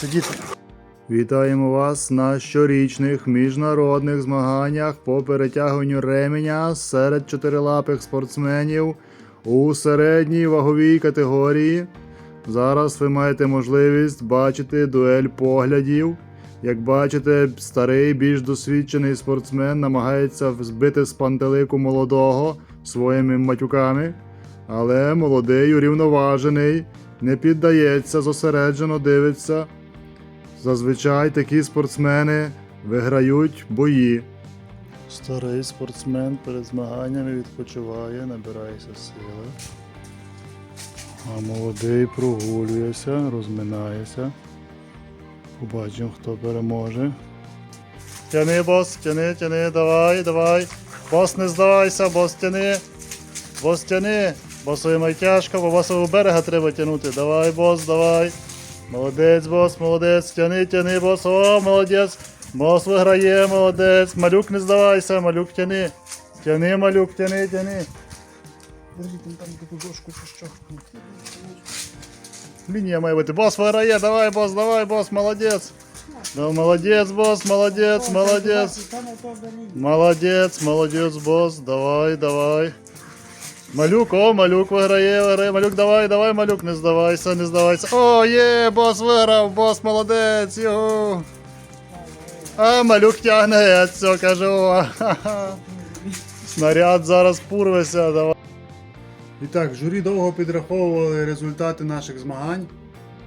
Сидіти. Вітаємо вас на щорічних міжнародних змаганнях по перетягуванню ременя серед чотирилапих спортсменів у середній ваговій категорії. Зараз ви маєте можливість бачити дуель поглядів. Як бачите, старий, більш досвідчений спортсмен намагається збити з пантелику молодого своїми матюками, але молодий урівноважений, не піддається, зосереджено дивиться. Зазвичай такі спортсмени виграють бої. Старий спортсмен перед змаганнями відпочиває, набирається сили. А молодий прогулюється, розминається. Побачимо, хто переможе. Тяни, бос, тяни, тяни, давай, давай. Бос, не здавайся, бос, тяни. Бос, тяни. Босові тяжко, бо босового берега треба тягнути. Давай, бос, давай. Молодець, бос, молодець, тяни, тяни, бос, о, молодець. Бос виграє, молодець. Малюк, не здавайся, малюк тяни. Тяни, малюк, тяни, тяни. Подожди, там там таку дошку чи що. Лінія має бути. Бос виграє, давай, бос, давай, бос, молодець. Да, молодець, бос, молодець, молодець. Молодець, молодець, бос, давай, давай. Малюк, о, малюк виграє, виграє. Малюк, давай, давай, малюк, не здавайся, не здавайся. О, є, бос виграв, бос молодець, його. А, малюк тягне, все, кажу. Снаряд зараз пурвеся, давай. І так, журі довго підраховували результати наших змагань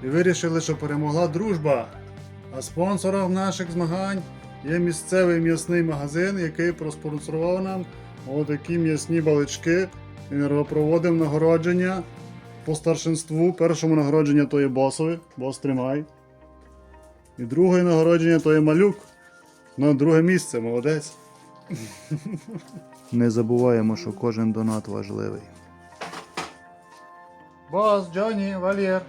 і вирішили, що перемогла дружба. А спонсором наших змагань є місцевий м'ясний магазин, який проспонсорував нам отакі м'ясні балички. Він нагородження по старшинству. Першому нагородження то є босові, бос тримай. І друге нагородження то є малюк. На друге місце, молодець. Не забуваємо, що кожен донат важливий. Бос, Джоні, Валєр.